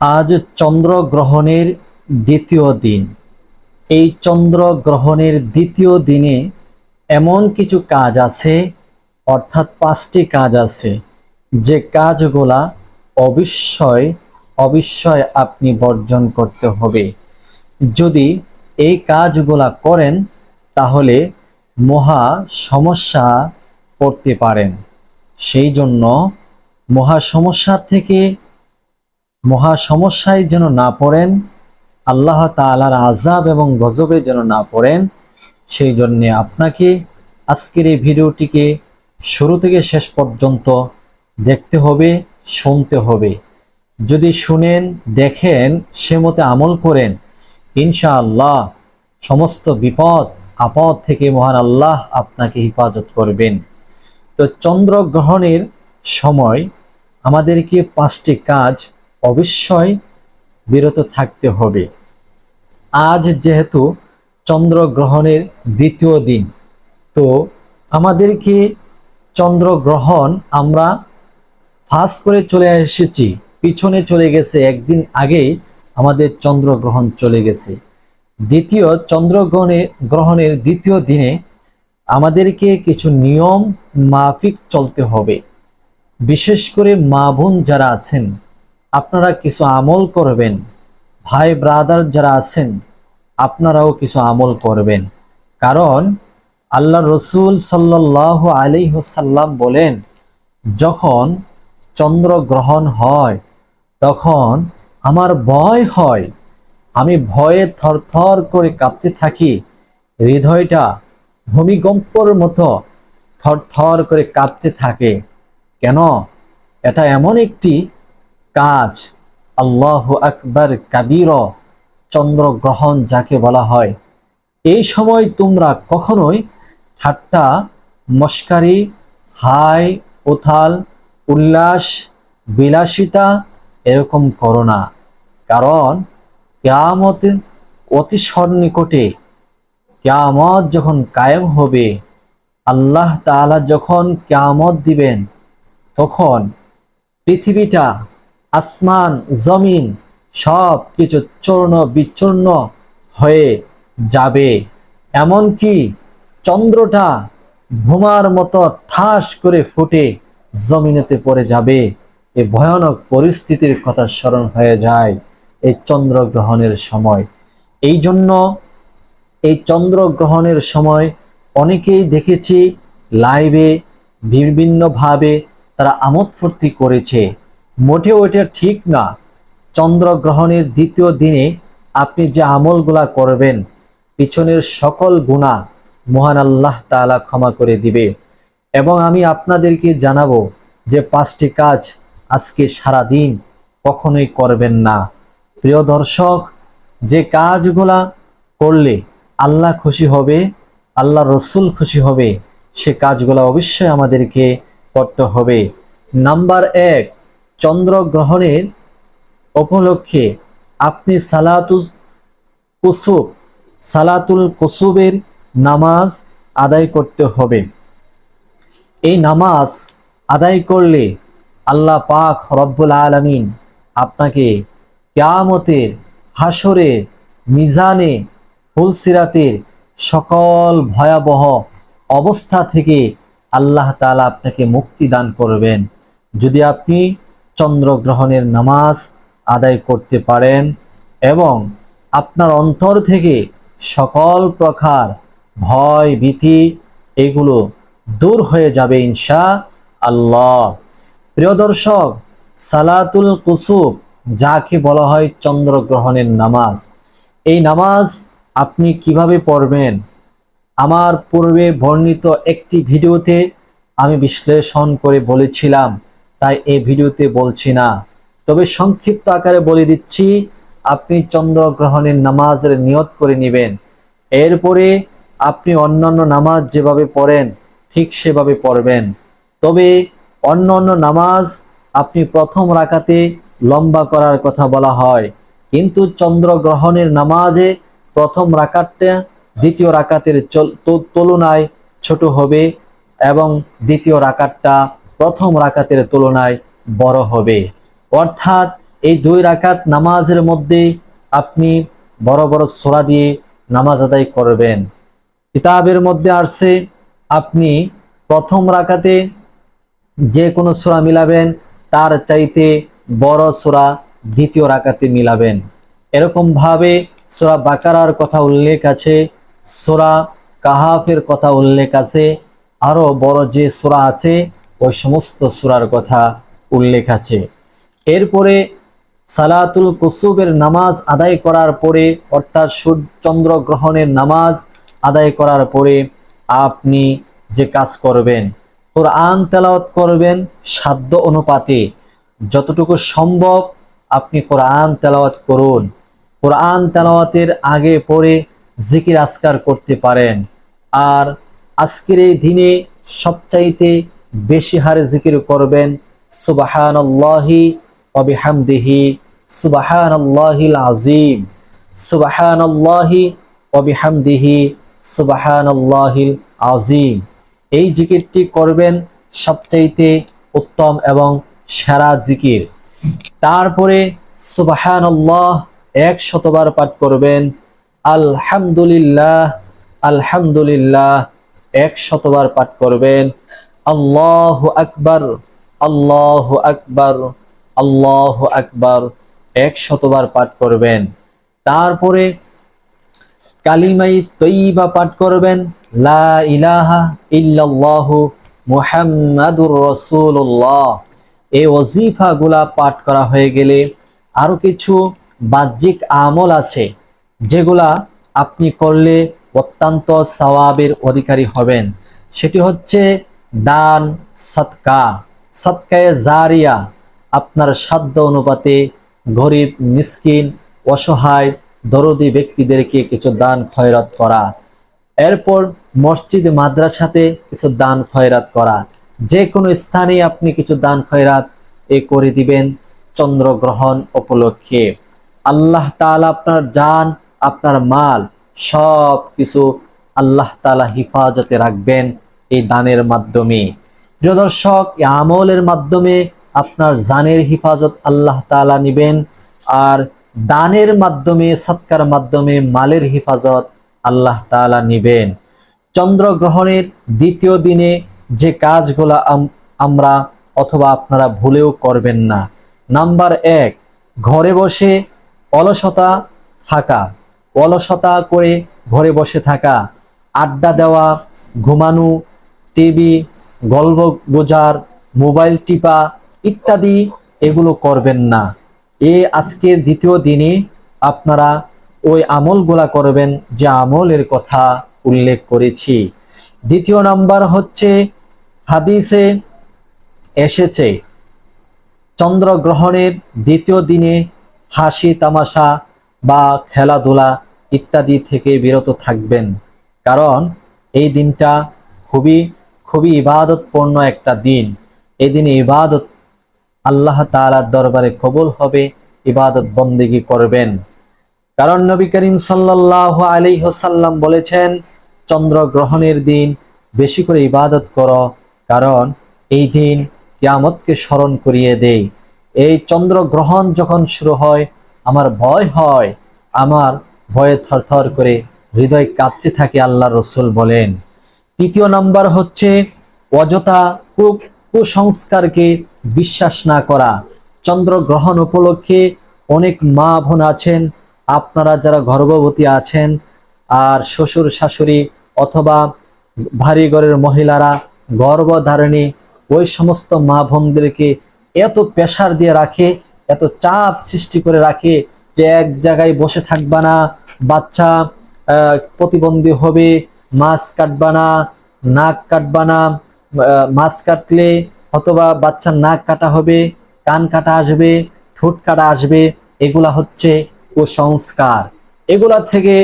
আজ চন্দ্রগ্রহণের দ্বিতীয় দিন। এই চন্দ্রগ্রহণের দ্বিতীয় দিনে এমন কিছু কাজ আছে, অর্থাৎ পাঁচটি কাজ আছে। যে কাজগুলা অবশ্যই অবশ্যই আপনি বর্জন করতে হবে। যদি এই কাজগুলা করেন, তাহলে মহা সমস্যা পড়তে পারেন। সেই জন্য মহা সমস্যা থেকে মহা সমস্যায় যেন না পড়েন, আল্লাহ তাআলার আজাব এবং গজবে যেন না পড়েন, সেই জন্যে আপনাকে আজকের এই ভিডিওটিকে শুরু থেকে শেষ পর্যন্ত দেখতে হবে, শুনতে হবে। যদি শুনেন, দেখেন, সে মতে আমল করেন, ইনশাআল্লাহ সমস্ত বিপদ, আপদ থেকে মহান আল্লাহ আপনাকে হেফাজত করবেন। তো চন্দ্রগ্রহণের সময় আমাদেরকে পাঁচটি কাজ অবশ্যই বিরত থাকতে হবে। আজ যেহেতু চন্দ্রগ্রহণের দ্বিতীয় দিন, তো আমাদেরকে চন্দ্রগ্রহণ আমরা ফাঁস করে চলে এসেছি, পিছনে চলে গেছে, একদিন আগেই আমাদের চন্দ্রগ্রহণ চলে গেছে। দ্বিতীয় চন্দ্রগ্রহণের গ্রহণের দ্বিতীয় দিনে আমাদেরকে কিছু নিয়ম, মাফিক চলতে হবে। বিশেষ করে মা বোন যারা আছেন আপনারা কিছু আমল করবেন। ভাই, ব্রাদার যারা আছেন, আপনারাও কিছু আমল করবেন। কারণ আল্লাহ রসুল সাল্লাহ আলিহসাল্লাম বলেন, যখন চন্দ্রগ্রহণ হয়, তখন আমার ভয় হয়। আমি ভয়ে থরথর করে কাঁপতে থাকি। হৃদয়টা ভূমিকম্পর মতো থরথর করে কাঁপতে থাকে। কেন? এটা এমন একটি কাজ। আল্লাহ আকবর কাবির, চন্দ্রগ্রহণ যাকে বলা হয়। এই সময় তোমরা কখনোই ঠাট্টা, মস্কারি, হাই, উথাল, উল্লাস, বিলাসিতা এরকম করো না। কারণ কেয়ামত অতি সন্নিকটে কেয়ামত যখন কায়েম হবে, আল্লাহ তাআলা যখন কেয়ামত দিবেন, তখন পৃথিবীটা আসমান, জমিন সব কিছু চূর্ণ বিচূর্ণ হয়ে যাবে। এমনকি চন্দ্রটা ভূমার মতো ঠাস করে ফুটে জমিনেতে পড়ে যাবে। এই ভয়ানক পরিস্থিতির কথা স্মরণ হয়ে যায় এই চন্দ্রগ্রহণের সময়। এই জন্য এই চন্দ্রগ্রহণের সময় অনেকেই দেখেছি লাইভে বিভিন্নভাবে তারা আমোদ ফুর্তি করেছে। মোটেও এটা ঠিক না। চন্দ্রগ্রহণের দ্বিতীয় দিনে আপনি যে আমলগুলা করবেন, পিছনের সকল গুণা মহান আল্লাহ তাআলা ক্ষমা করে দিবে। এবং আমি আপনাদেরকে জানাব যে পাঁচটি কাজ আজকে সারা দিন কখনোই করবেন না। প্রিয় দর্শক, যে কাজগুলা করলে আল্লাহ খুশি হবে, আল্লাহ রসুল খুশি হবে, সে কাজগুলা অবশ্যই আমাদেরকে করতে হবে। নাম্বার এক চন্দ্রগ্রহণের উপলক্ষে আপনি সালাতুল কুসুব, সালাতুল কুসুবের নামাজ আদায় করতে হবে। এই নামাজ আদায় করলে আল্লাহ পাক রব্বুল আলমিন আপনাকে কেয়ামতের হাসরের মিজানে, ফুলসিরাতের সকল ভয়াবহ অবস্থা থেকে আল্লাহ তালা আপনাকে মুক্তি দান করবেন। যদি আপনি চন্দ্রগ্রহণের নামাজ আদায় করতে পারেন এবং আপনার অন্তর থেকে সকল প্রকার ভয়, ভীতি এগুলো দূর হয়ে যাবে ইনশা আল্লাহ। প্রিয় দর্শক, সালাতুল কুসুব যাকে বলা হয় চন্দ্রগ্রহণের নামাজ, এই নামাজ আপনি কীভাবে পড়বেন? আমার পূর্বে বর্ণিত একটি ভিডিওতে আমি বিশ্লেষণ করে বলেছিলাম তাই এই ভিডিওতে বলছি না। তবে সংক্ষিপ্ত আকারে বলে দিচ্ছি, আপনি চন্দ্রগ্রহণের নামাজের নিয়ত করে নেবেন। এরপরে আপনি অন্যান্য নামাজ যেভাবে পড়েন, ঠিক সেভাবে পড়বেন। তবে অন্য অন্য নামাজ আপনি প্রথম রাকাতে লম্বা করার কথা বলা হয়। কিন্তু চন্দ্রগ্রহণের নামাজে প্রথম রাকাতটা দ্বিতীয় রাকাতের তুলনায় ছোট হবে এবং দ্বিতীয় রাকাতটা প্রথম রাকাতের তুলনায় বড় হবে। অর্থাৎ এই দুই রাকাত নামাজের মধ্যে আপনি বড় বড় সোরা দিয়ে নামাজ আদায় করবেন। কিতাবের মধ্যে আসছে, আপনি প্রথম রাকাতে যে কোনো সোরা মিলাবেন, তার চাইতে বড় সোরা দ্বিতীয় রাকাতে মিলাবেন। এরকম ভাবে সোরা বাকারার কথা উল্লেখ আছে, সোরা কাহাফের কথা উল্লেখ আছে, আরও বড় যে সোরা আছে ওই সমস্ত সুরার কথা উল্লেখ আছে। এরপরে সালাতুল কুসুবের নামাজ আদায় করার পরে, অর্থাৎ সূর্য চন্দ্র গ্রহণের নামাজ আদায় করার পরে আপনি যে কাজ করবেন, কোরআন তেলাওয়াত করবেন সাধ্য অনুপাতে। যতটুকু সম্ভব আপনি কোরআন তেলাওয়াত করুন। কোরআন তেলাওয়াতের আগে পরে জিকির আসকার করতে পারেন। আর আজকের এই দিনে সবচাইতে বেশি হারে জিকির করবেন, সুবাহানাল্লাহি অবিহামদিহি সুবাহানাল্লাহিল আজিম সুবাহানাল্লাহি অবিহামদিহি সুবাহানাল্লাহিল আজিম এই জিকিরটি করবেন সবচাইতে উত্তম এবং সেরা জিকির। তারপরে সুবাহানাল্লাহ এক শতবার পাঠ করবেন, আলহামদুলিল্লাহ আলহামদুলিল্লাহ এক শতবার পাঠ করবেন আল্লাহ আকবার আল্লাহ আকবার আল্লাহ আকবার এক শতবার পাঠ করবেন। তারপরে কালিমাই তৈবা পাঠ করবেন। লা ইলাহা ইল্লাল্লাহু মুহাম্মাদুর রাসূলুল্লাহ। এই ওজিফাগুলা পাঠ করা হয়ে গেলে আরও কিছু বাহ্যিক আমল আছে, যেগুলা আপনি করলে অত্যন্ত সওয়াবের অধিকারী হবেন। সেটি হচ্ছে দান, সৎকা। সৎকায়ে জারিয়া আপনার সাধ্য অনুপাতে গরিব, মিসকিন, অসহায়, দরদি ব্যক্তিদেরকে কিছু দান খয়রাত করা। এরপর মসজিদ, মাদ্রাসাতে কিছু দান খয়রাত করা। যে কোনো স্থানে আপনি কিছু দান খয়রাত এ করে দিবেন চন্দ্রগ্রহণ উপলক্ষে। আল্লাহ তাআলা আপনার যান আপনার মাল সব কিছু আল্লাহ তাআলা হিফাজতে রাখবেন। এই দানের মাধ্যমে। প্রিয় দর্শক, এই আমলের মাধ্যমে আপনার জানের হিফাজত আল্লাহ তাআলা নিবেন আর দানের মাধ্যমে, সৎকার মাধ্যমে, মালের হিফাজত আল্লাহ তাআলা নিবেন। চন্দ্রগ্রহণের দ্বিতীয় দিনে যে কাজগুলা আম- আমরা অথবা আপনারা ভুলেও করবেন না। নাম্বার এক, ঘরে বসে অলসতা থাকা। অলসতা করে ঘরে বসে থাকা, আড্ডা দেওয়া, ঘুমানো টিভি, গল্প গোজার, মোবাইল টিপা ইত্যাদি এগুলো করবেন না। এ আজকের দ্বিতীয় দিনে আপনারা ওই আমলগুলা করবেন যে আমলের কথা উল্লেখ করেছি। দ্বিতীয় নাম্বার হচ্ছে, হাদিসে এসেছে, চন্দ্রগ্রহণের দ্বিতীয় দিনে হাসি, তামাশা বা খেলাধুলা ইত্যাদি থেকে বিরত থাকবেন। কারণ এই দিনটা খুবই খুবই ইবাদতপূর্ণ একটা দিন। এই দিনে ইবাদত আল্লাহ তাআলার দরবারে কবুল হবে, ইবাদত বন্দেগী করবেন। কারণ নবী করিম সাল্লাল্লাহু আলাইহি ওয়াসাল্লাম বলেছেন, চন্দ্রগ্রহণের দিন বেশি করে ইবাদত করো, কারণ এই দিন কিয়ামতকে স্মরণ করিয়ে দেয় এই চন্দ্রগ্রহণ যখন শুরু হয়, আমার ভয় হয়, আমার ভয়ে থরথর করে হৃদয় কাঁপতে থাকে আল্লাহ রসুল বলেন। তৃতীয় নাম্বার হচ্ছে অযথা কুসংস্কারকে বিশ্বাস না করা। চন্দ্রগ্রহণ উপলক্ষে অনেক মা বোন আছেন, আপনারা যারা গর্ভবতী আছেন, আর শ্বশুর, শাশুড়ি অথবা ভারী ঘরের মহিলারা, গর্ভধারণী, ওই সমস্ত মা বোনদেরকে এত প্রেশার দিয়ে রাখে, এত চাপ সৃষ্টি করে রাখে যে এক জায়গায় বসে থাকবা না, বাচ্চা প্রতিবন্ধী হবে মাছ কাটবা না নাক কাটবা না মাছ কাটলে অথবা বাচ্চার নাক কাটা হবে, কান কাটা আসবে, ঠোঁট কাটা আসবে, এগুলা হচ্ছে কুসংস্কার। এগুলা থেকে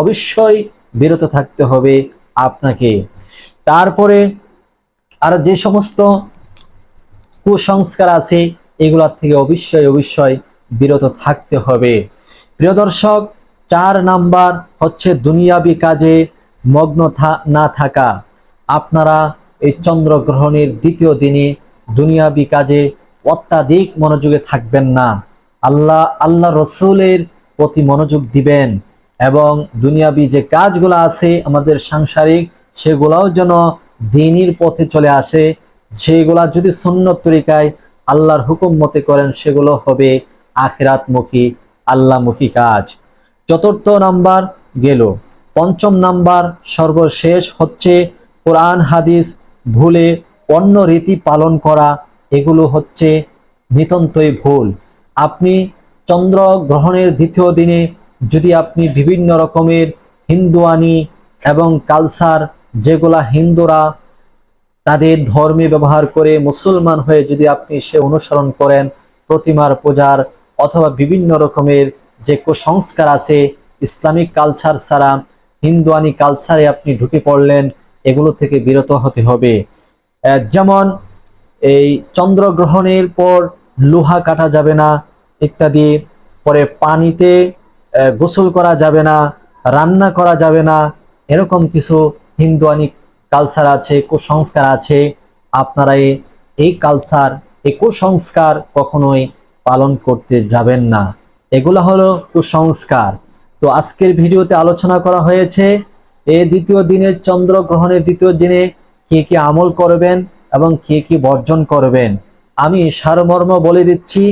অবশ্যই বিরত থাকতে হবে আপনাকে। তারপরে আর যে সমস্ত কুসংস্কার আছে এগুলার থেকে অবশ্যই অবশ্যই বিরত থাকতে হবে। প্রিয় দর্শক, চার নাম্বার হচ্ছে দুনিয়াবি কাজে মগ্ন না থাকা। আপনারা এই চন্দ্রগ্রহণের দ্বিতীয় দিনে দুনিয়াবি কাজে অত্যাধিক মনোযোগে থাকবেন না। আল্লাহ আল্লাহ রসুলের প্রতি মনোযোগ দিবেন এবং দুনিয়াবি যে কাজগুলো আছে আমাদের সাংসারিক, সেগুলাও যেন দিনের পথে চলে আসে। সেগুলা যদি সুন্নত তরিকায় আল্লাহর হুকুম মতে করেন, সেগুলো হবে আখেরাতমুখী, আল্লাহমুখী কাজ। চতুর্থ নাম্বার গেল। পঞ্চম নাম্বার সর্বশেষ হচ্ছে কোরআন হাদিস ভুলে অন্য রীতি পালন করা, এগুলো হচ্ছে নিতন্তই ভুল। আপনি চন্দ্র গ্রহণের দ্বিতীয় দিনে যদি আপনি বিভিন্ন রকমের হিন্দুয়ানি এবং কালচার যেগুলা হিন্দুরা তাদের ধর্মে ব্যবহার করে মুসলমান হয়ে যদি আপনি সে অনুসরণ করেন, প্রতিমার পূজার অথবা বিভিন্ন রকমের যে কুসংস্কার আছে, ইসলামিক কালচার ছাড়া হিন্দুয়ানি কালচারে আপনি ঢুকে পড়লেন, এগুলো থেকে বিরত হতে হবে। যেমন এই চন্দ্রগ্রহণের পর লোহা কাটা যাবে না, ইত্যাদি। পরে পানিতে গোসল করা যাবে না, রান্না করা যাবে না, এরকম কিছু হিন্দুয়ানি কালচার আছে, কুসংস্কার আছে। আপনারা এই কালচার এই কুসংস্কার কখনোই পালন করতে যাবেন না। এগুলো হলো কুসংস্কার। তো আজকের ভিডিওতে আলোচনা করা হয়েছে, এ দ্বিতীয় দিনের চন্দ্র গ্রহণের দ্বিতীয় দিনে কে কি আমল করবেন এবং কে কি বর্জন করবেন। আমি সারমর্ম বলে দিচ্ছি,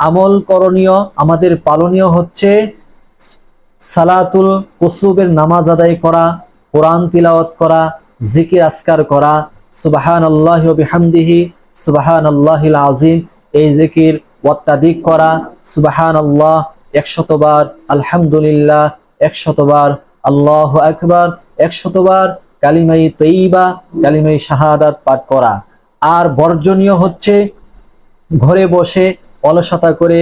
আমল করণীয়, আমাদের পালনীয় হচ্ছে সালাতুল কুসুবের নামাজ আদায় করা, কোরআন তিলাওয়াত করা, জিকির আসকার করা সুবাহান আল্লাহ বিহামদিহি সুবাহান আল্লাহিল আজিম এই জিকির অত্যাধিক করা সুবাহান আল্লাহ একশতবার আলহামদুলিল্লাহ, একশতবার আল্লাহ আকবার, একশতবার কালিমাই তৈবা, কালিমাই শাহাদাত পাঠ করা। আর বর্জনীয় হচ্ছে ঘরে বসে অলসতা করে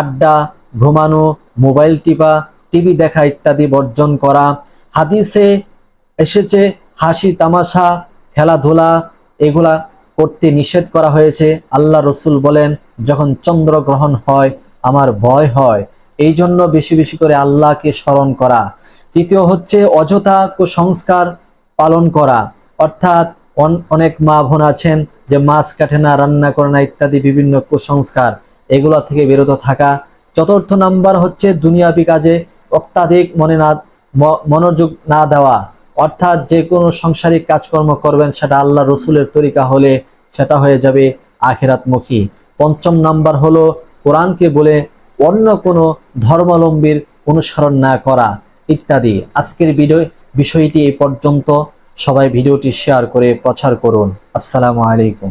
আড্ডা, ঘুমানো, মোবাইল টিপা, টিভি দেখা ইত্যাদি বর্জন করা। হাদিসে এসেছে, হাসি, তামাশা, খেলাধুলা, এগুলা করতে নিষেধ করা হয়েছে। আল্লাহ রসুল বলেন, যখন চন্দ্রগ্রহণ হয়, আমার ভয় হয়। এই জন্য বেশি বেশি করে আল্লাহকে স্মরণ করা। তৃতীয় হচ্ছে অযথা কুসংস্কার পালন করা। অর্থাৎ অন- অনেক মা বোন আছেন যে মাছ কাটে না, রান্না করে না, ইত্যাদি বিভিন্ন কুসংস্কার এগুলো থেকে বিরত থাকা। চতুর্থ নাম্বার হচ্ছে দুনিয়াবি কাজে অত্যাধিক মনে না মনোযোগ না দেওয়া। অর্থাৎ যে কোনো সাংসারিক কাজকর্ম করবেন, সেটা আল্লাহ রসুলের তরিকা হলে সেটা হয়ে যাবে আখেরাতমুখী। পঞ্চম নাম্বার হলো কোরআনকে বলে অন্য কোনো ধর্মাবলম্বীর অনুসরণ না করা ইত্যাদি। আজকের ভিডিও বিষয়টি এই পর্যন্ত। সবাই ভিডিওটি শেয়ার করে প্রচার করুন। আসসালামু আলাইকুম।